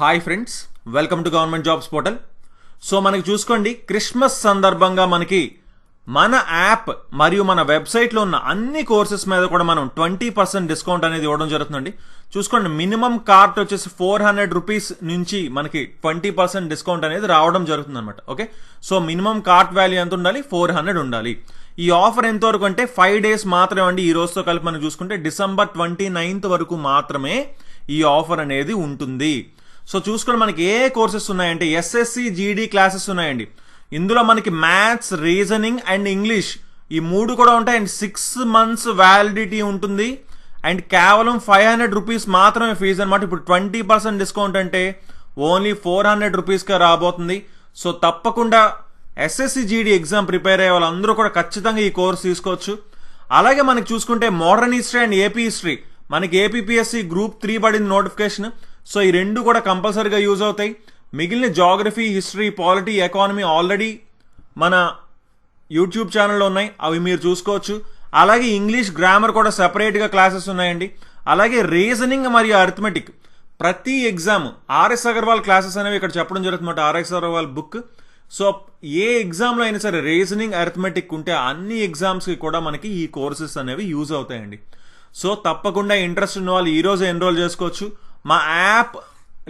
Hi friends welcome to government jobs portal so మనకి చూసుకోండి Christmas సందర్భంగా మనకి మన యాప్ మరియు మన వెబ్సైట్లో ఉన్న అన్ని కోర్సెస్ మీద కూడా మనం ట్వంటీ పర్సెంట్ డిస్కౌంట్ అనేది ఇవ్వడం జరుగుతుందండి. చూసుకోండి మినిమం కార్ట్ వచ్చేసి ఫోర్ హండ్రెడ్ రూపీస్ నుంచి మనకి ట్వంటీ పర్సెంట్ డిస్కౌంట్ అనేది రావడం జరుగుతుంది అనమాట okay so minimum cart value ఎంత ఉండాలి? ఫోర్ హండ్రెడ్ ఉండాలి. ఈ ఆఫర్ ఎంతవరకు అంటే ఫైవ్ డేస్ మాత్రమే అండి ఈ రోజుతో కలిపి మనం చూసుకుంటే డిసెంబర్ ట్వంటీ నైన్త్ వరకు మాత్రమే ఈ ఆఫర్ అనేది ఉంటుంది. సో చూసుకొని మనకి ఏ కోర్సెస్ ఉన్నాయంటే ఎస్ఎస్సి జీడీ క్లాసెస్ ఉన్నాయండి. ఇందులో మనకి మ్యాథ్స్ రీజనింగ్ అండ్ ఇంగ్లీష్ ఈ మూడు కూడా ఉంటాయి. అండ్ సిక్స్ మంత్స్ వ్యాలిడిటీ ఉంటుంది. అండ్ కేవలం ఫైవ్ హండ్రెడ్ రూపీస్ మాత్రమే ఫీజు అనమాట ఇప్పుడు ట్వంటీ పర్సెంట్ డిస్కౌంట్ అంటే ఓన్లీ ఫోర్ హండ్రెడ్ రూపీస్గా రాబోతుంది. సో తప్పకుండా ఎస్ఎస్సి జీడీ ఎగ్జామ్ ప్రిపేర్ అయ్యే వాళ్ళందరూ కూడా ఖచ్చితంగా ఈ కోర్స్ తీసుకోవచ్చు. అలాగే మనకి చూసుకుంటే modern history and AP history మనకి ఏపీపీఎస్సి గ్రూప్ త్రీ పడింది నోటిఫికేషన్ సో ఈ రెండు కూడా కంపల్సరీగా యూజ్ అవుతాయి. మిగిలిన geography history polity economy already మన యూట్యూబ్ ఛానల్లో ఉన్నాయి. అవి మీరు చూసుకోవచ్చు. అలాగే ఇంగ్లీష్ గ్రామర్ కూడా సెపరేట్గా క్లాసెస్ ఉన్నాయండి. అలాగే రీజనింగ్ మరియు అర్థమెటిక్ ప్రతి ఎగ్జామ్ ఆర్ఎస్ అగర్వాల్ క్లాసెస్ అనేవి ఇక్కడ చెప్పడం జరుగుతుంది ఆర్ఎస్ అగర్వాల్ బుక్ సో ఏ ఎగ్జామ్లో అయినా సరే రీజనింగ్ అర్థమెటిక్ ఉంటే అన్ని ఎగ్జామ్స్కి కూడా మనకి ఈ కోర్సెస్ అనేవి యూజ్ అవుతాయండి. సో తప్పకుండా ఇంట్రెస్ట్ ఉన్న వాళ్ళు ఈరోజు ఎన్రోల్ చేసుకోవచ్చు. మా యాప్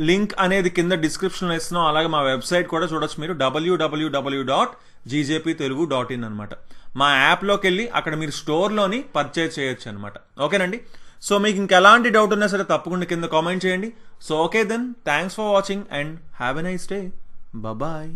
లింక్ అనేది కింద డిస్క్రిప్షన్లో ఇస్తున్నాం. అలాగే మా వెబ్సైట్ కూడా చూడొచ్చు మీరు. డబ్ల్యూడబ్ల్యూడబ్ల్యూ dot GJP Telugu dot in అనమాట మా యాప్లోకి వెళ్ళి అక్కడ మీరు స్టోర్లోని పర్చేజ్ చేయొచ్చు అనమాట ఓకేనండి? సో మీకు ఇంకెలాంటి డౌట్ ఉన్నా సరే తప్పకుండా కింద కామెంట్ చేయండి. So okay then thanks for watching and have a nice day bye